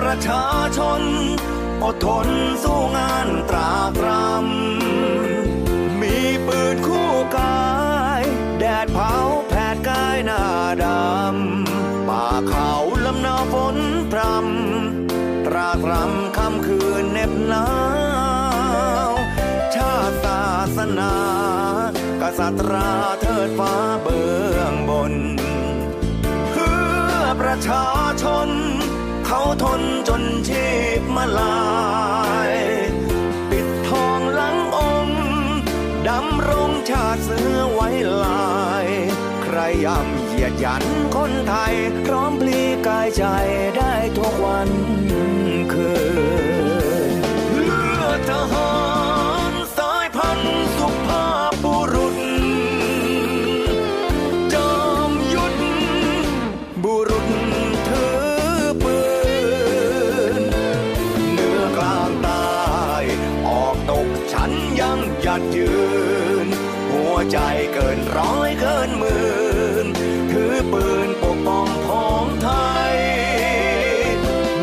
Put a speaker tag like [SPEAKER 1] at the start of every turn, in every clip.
[SPEAKER 1] ประชาชน อดทนสู้งานตรากตรำมีปืนคู่กาย แดดเผาแผดกายหน้าดำ ป่าเขาลำนาฝนพรำตราตรำค่ำคืนเหน็บหนาวชาติศาสนากษัตราเทิดฟ้าเบื้องบน เพื่อประชาชน เขาทนจนชีพมาลาย ปิดทองหลังองค์ดำรงชาติเสือไว้ลาย ใครย่ำเหยียดหยันคนไทย พร้อมพลีกายใจได้ทุกวันคืน หยัดยืน หัวใจเกินร้อยเกินหมื่นถือปืนปกป้องพ้องไทย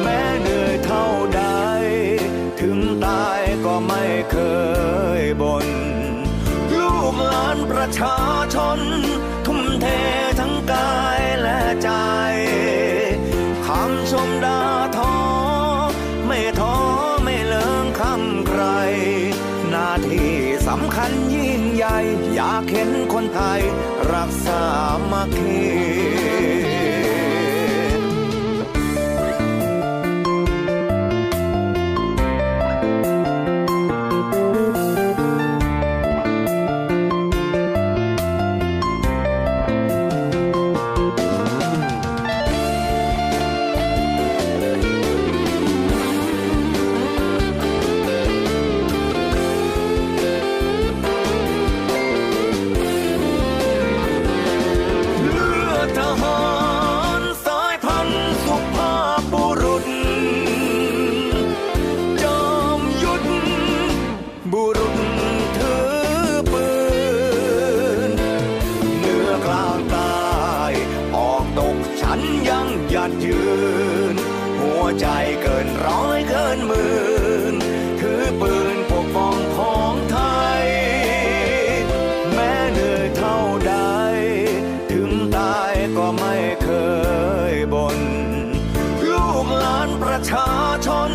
[SPEAKER 1] แม้เหนื่อยเท่าใด ถึงตายก็ไม่เคยบ่นลูกหลานประชาชน ทุ่มเททั้งกายากเห็นคนไทยรักษามัคคี ใจเกินร้อยเกินหมื่นถือปืนปกป้องของไทย แม้เหนื่อยเท่าใด ถึงตายก็ไม่เคยบ่นลูกหลานประชาชน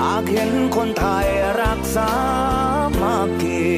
[SPEAKER 1] อยากเห็นคนไทยรักษามัคคี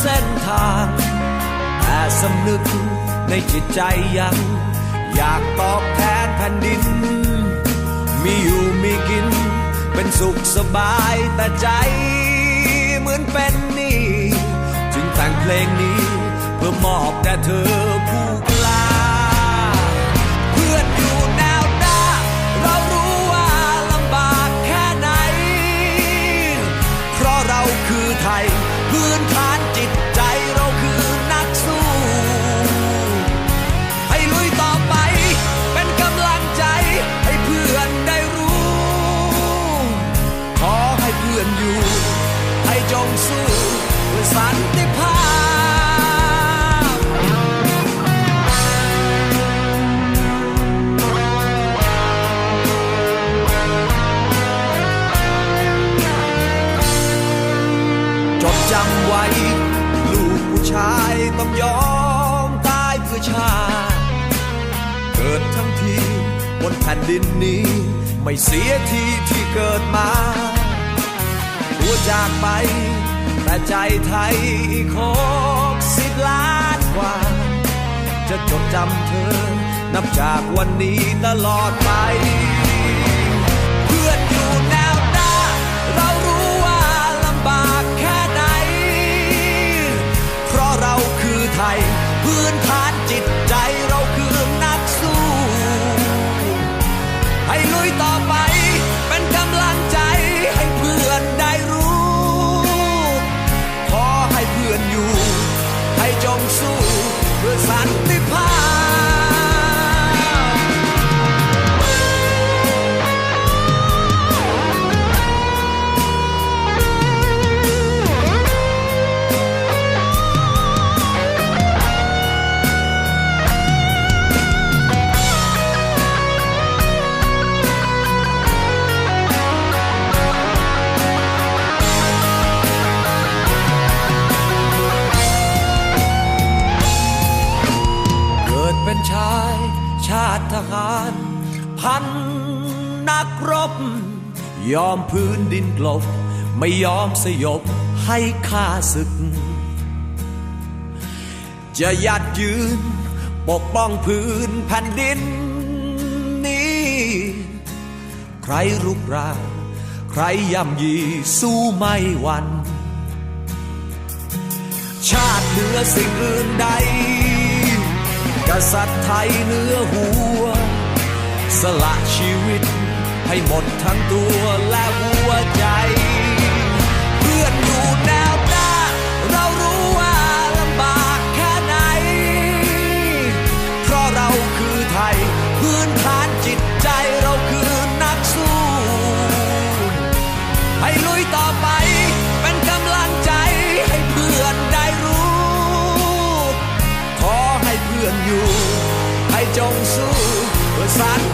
[SPEAKER 2] เส้นทาง แต่สำนึกในจิตใจยัง อยากตอบแทนแผ่นดิน มีอยู่มีกิน เป็นสุขสบายแต่ใจเหมือนเป็นนี่ จึงแต่งเพลงนี้เพื่อมอบแด่เธอ ต้องยอมตายเพื่อชาติเกิดทั้งทีบนแผ่นดินนี้ ไม่เสียทีที่เกิดมาตัวจากไป แต่ใจไทยอีกหกสิบล้านกว่า จะจดจำเธอ นับจากวันนี้ตลอดไป ยอมพื้นดินกลบ ไม่ยอมสยบให้ข้าศึก จะยัดยืนปกป้องพื้นแผ่นดินนี้ ใครรุกรานใครย่ำยีสู้ไม่หวันชาติเหนือสิ่งอื่นใด กษัตริย์ไทยเหนือหัว สละชีวิต ให้หมดทั้งตัวและหัวใจ เพื่อนอยู่แนวหน้า เรารู้ว่าลำบากแค่ไหน เพราะเราคือไทย พื้นฐานจิตใจเราคือนักสู้ ให้ลุยต่อไปเป็นกำลังใจให้เพื่อนได้รู้ ขอให้เพื่อนอยู่ ให้จงสู้เพื่อสันติ